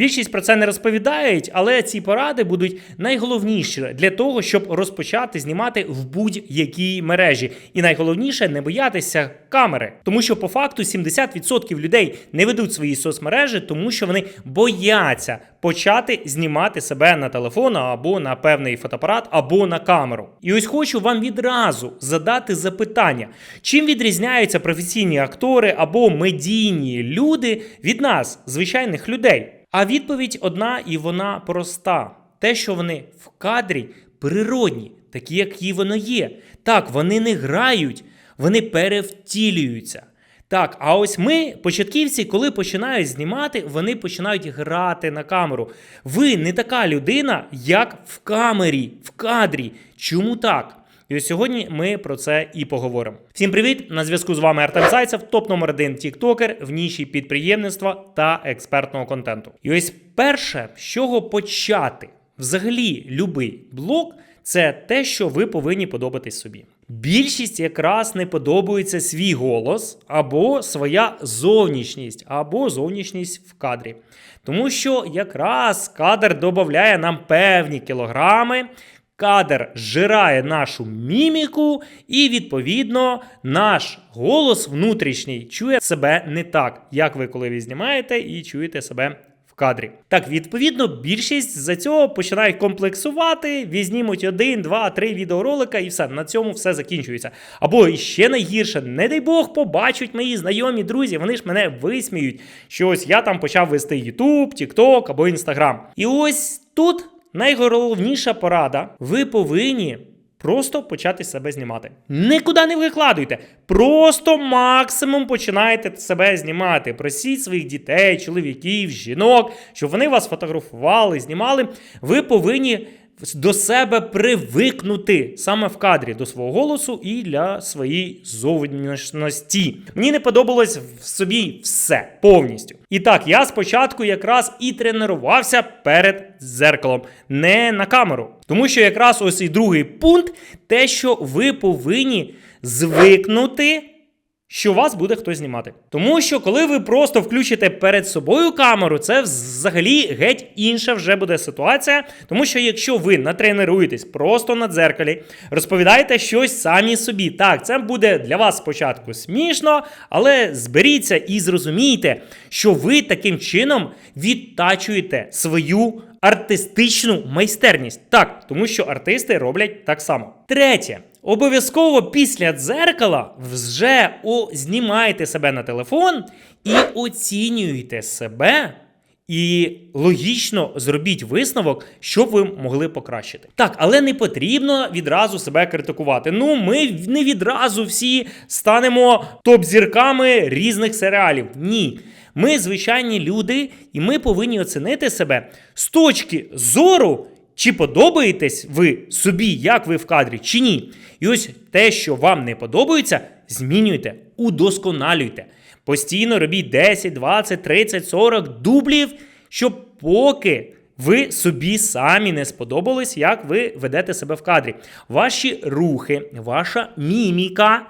Більшість про це не розповідають, але ці поради будуть найголовніші для того, щоб розпочати знімати в будь-якій мережі. І найголовніше не боятися камери, тому що по факту 70% людей не ведуть свої соцмережі, тому що вони бояться почати знімати себе на телефон або на певний фотоапарат, або на камеру. І ось хочу вам відразу задати запитання: чим відрізняються професійні актори або медійні люди від нас, звичайних людей? А відповідь одна і вона проста: те, що вони в кадрі природні, такі, які воно є. Так, вони не грають, вони перевтілюються. Так, а ось ми, початківці, коли починають знімати, вони починають грати на камеру. Ви не така людина, як в камері, в кадрі. Чому так? І ось сьогодні ми про це і поговоримо. Всім привіт! На зв'язку з вами Артем Зайцев, топ номер один тіктокер в ніші підприємництва та експертного контенту. І ось перше, з чого почати, взагалі, любий блог, це те, що ви повинні подобатись собі. Більшість якраз не подобається свій голос або своя зовнішність, або зовнішність в кадрі. Тому що якраз кадр додає нам певні кілограми. Кадр зжирає нашу міміку, і, відповідно, наш голос внутрішній чує себе не так, як ви коли ви знімаєте і чуєте себе кадрі. Так, відповідно, більшість за цього починають комплексувати, візнімуть один, два, три відеоролика, і все на цьому все закінчується. Або ще найгірше, не дай Бог, побачать мої знайомі друзі, вони ж мене висміють, що ось я там почав вести YouTube, TikTok або Instagram. І ось тут. Найголовніша порада: ви повинні просто почати себе знімати. Нікуди не викладуйте. Просто максимум починайте себе знімати. Просіть своїх дітей, чоловіків, жінок, щоб вони вас фотографували, знімали. Ви повинні. До себе привикнути саме в кадрі до свого голосу і для своєї зовнішності. Мені не подобалось в собі все повністю. І так, я спочатку якраз і тренувався перед зеркалом, не на камеру. Тому що якраз ось і другий пункт те, що ви повинні звикнути. Що вас буде хтось знімати. Тому що коли ви просто включите перед собою камеру, це взагалі геть інша вже буде ситуація. Тому що якщо ви натренуєтесь просто на дзеркалі, розповідаєте щось самі собі. Так, це буде для вас спочатку смішно, але зберіться і зрозумійте, що ви таким чином відтачуєте свою артистичну майстерність. Так, тому що артисти роблять так само. Третє. Обов'язково після дзеркала вже о, знімайте себе на телефон і оцінюйте себе. І логічно зробіть висновок, що ви могли покращити. Так, але не потрібно відразу себе критикувати. Ну, ми не відразу всі станемо топ-зірками різних серіалів. Ні. Ми звичайні люди, і ми повинні оцінити себе з точки зору. Чи подобаєтесь ви собі, як ви в кадрі, чи ні? І ось те, що вам не подобається, змінюйте, удосконалюйте. Постійно робіть 10, 20, 30, 40 дублів, щоб поки ви собі самі не сподобались, як ви ведете себе в кадрі. Ваші рухи, ваша міміка,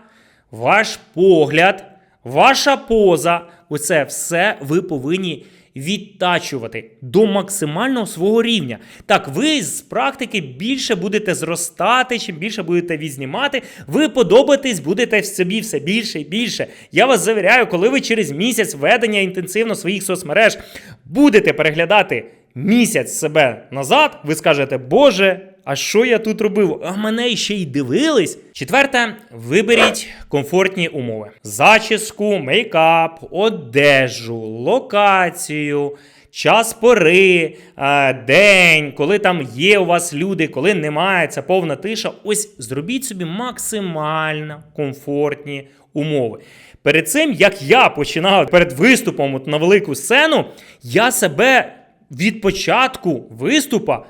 ваш погляд, ваша поза оце все ви повинні відтачувати до максимального свого рівня. Так, ви з практики більше будете зростати, чим більше будете відзнімати, ви подобатись будете в собі все більше і більше. Я вас завіряю, коли ви через місяць ведення інтенсивно своїх соцмереж будете переглядати місяць себе назад, ви скажете, Боже. А що я тут робив? А мене ще й дивились. Четверте, виберіть комфортні умови: зачіску, мейкап, одежу, локацію, час пори, е, день, коли там є у вас люди, коли немає, це повна тиша. Ось зробіть собі максимально комфортні умови. Перед цим, як я починав перед виступом на велику сцену, я себе від початку виступа.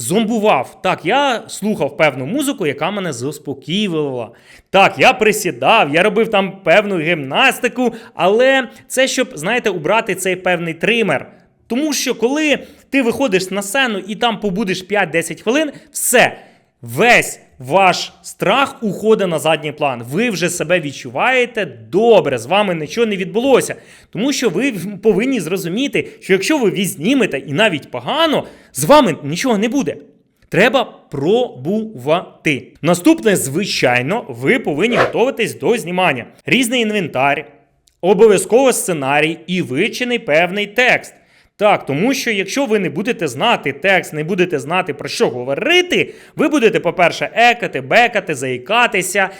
Зомбував. Так, я слухав певну музику, яка мене заспокоювала. Так, я присідав, я робив там певну гімнастику, але це щоб, знаєте, убрати цей певний тример. Тому що коли ти виходиш на сцену і там побудеш 5-10 хвилин, все. Весь ваш страх уходить на задній план. Ви вже себе відчуваєте добре, з вами нічого не відбулося. Тому що ви повинні зрозуміти, що якщо ви візнімете і навіть погано, з вами нічого не буде. Треба пробувати. Наступне, звичайно, ви повинні готуватись до знімання. Різний інвентар, обов'язково сценарій і вичений певний текст. Так, тому що якщо ви не будете знати текст, не будете знати про що говорити, ви будете, по-перше, екати, бекати, заїкатися,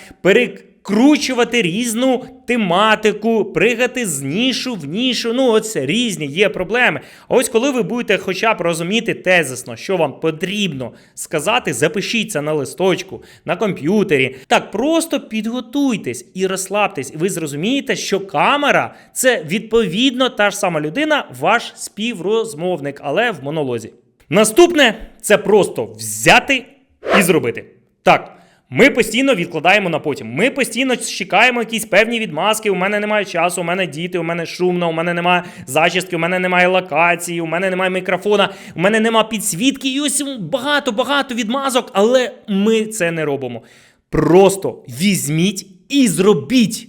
перекручувати різну тематику, пригати з нішу в нішу. Ну, ось різні є проблеми. А ось коли ви будете хоча б розуміти тезисно, що вам потрібно сказати, запишіться на листочку, на комп'ютері. Так, просто підготуйтесь і розслабтесь, і ви зрозумієте, що камера це відповідно та ж сама людина, ваш співрозмовник, але в монолозі. Наступне це просто взяти і зробити. Так. Ми постійно відкладаємо на потім. Ми постійно чекаємо якісь певні відмазки. У мене немає часу, у мене діти, у мене шумно, у мене немає зачістки, у мене немає локації, у мене немає мікрофона, у мене немає підсвітки. І ось багато-багато відмазок, але ми це не робимо. Просто візьміть і зробіть.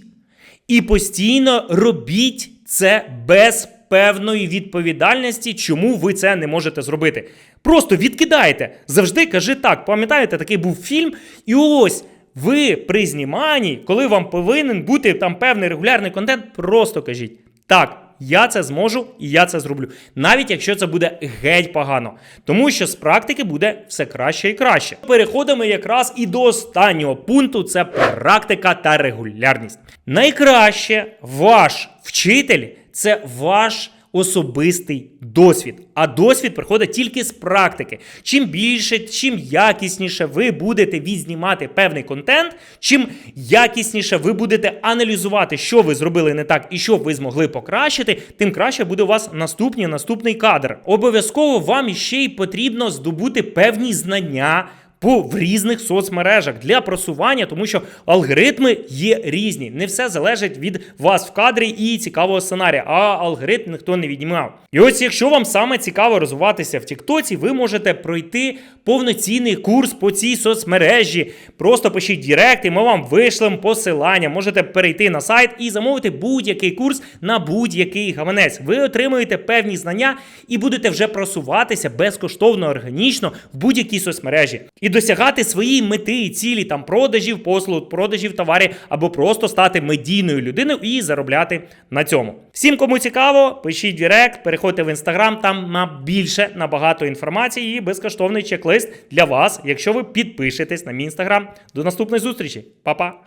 І постійно робіть це без певної відповідальності, чому ви це не можете зробити. Просто відкидайте. Завжди кажи так. Пам'ятаєте, такий був фільм, і ось. Ви при зніманні, коли вам повинен бути там певний регулярний контент, просто кажіть так. Я це зможу і я це зроблю, навіть якщо це буде геть погано, тому що з практики буде все краще і краще. Переходимо якраз і до останнього пункту: це практика та регулярність. Найкраще ваш вчитель це ваш особистий досвід. А досвід приходить тільки з практики. Чим більше, чим якісніше ви будете відзнімати певний контент, чим якісніше ви будете аналізувати, що ви зробили не так і що ви змогли покращити, тим краще буде у вас наступний наступний кадр. Обов'язково вам ще й потрібно здобути певні знання по в різних соцмережах для просування, тому що алгоритми є різні. Не все залежить від вас в кадрі і цікавого сценарія, а алгоритм ніхто не віднімав. І ось, якщо вам саме цікаво розвиватися в Тіктоці, ви можете пройти повноцінний курс по цій соцмережі. Просто пишіть Дірект, і ми вам вишлемо посилання. Можете перейти на сайт і замовити будь-який курс на будь-який гаманець. Ви отримуєте певні знання і будете вже просуватися безкоштовно, органічно в будь-якій соцмережі. І досягати свої мети і цілі там продажів послуг, продажів товарів або просто стати медійною людиною і заробляти на цьому. Всім, кому цікаво, пишіть Директ, переходьте в інстаграм, там на більше набагато інформації і безкоштовний чек-лист для вас, якщо ви підпишетесь на мій інстаграм. До наступної зустрічі, Па-па!